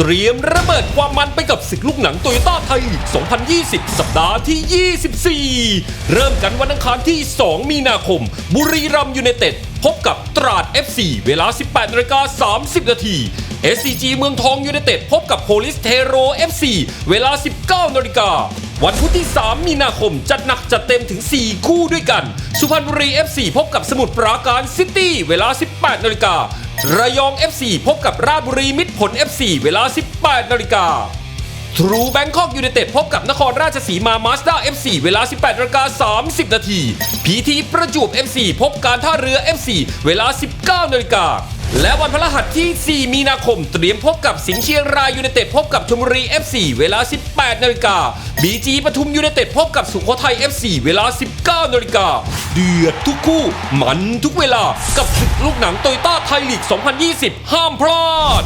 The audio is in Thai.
เตรียมระเบิดความมันไปกับศึกลูกหนังโตโยต้าไทยลีก 2020 สัปดาห์ที่ 24 เริ่มกันวันอังคารที่ 2 มีนาคม บุรีรัมยูไนเต็ด พบกับตราด FC เวลา 18นาฬิกา30 นาที SCG เมืองทองยูไนเต็ด พบกับโพลิสเทโร FC เวลา 19นาฬิกาวันพุธที่ 3 มีนาคม จัดหนักจัดเต็มถึง 4 คู่ด้วยกัน สุพรรณบุรี FC พบกับสมุทรปราการซิตี้ เวลา 18นาฬิกา ระยอง FC พบกับราชบุรีมิตรผล FC เวลา 18นาฬิกาทรูแบงคอกยู n นเต็ดพบกับนครราชสีมามาสด้า FC เวลา 18นาฬิกา30 นาทีพีทีประจวบ FC พบการท่าเรือ FC เวลา 19นาฬิกาและวันพฤหัสที่ 4 มีนาคม เตรียมพบกับสิงห์เชียงรายยู n นเต็ดพบกับชลบุรี FC เวลา 18นาฬิกาบีจีปทุมยู n นเต็ดพบกับสุโขทัย FC เวลา 19นาฬิกา เดือดทุกคู่ มันทุกเวลากับศึกลูกหนังโตโยต้าไทยลีก 2020 ห้ามพลาด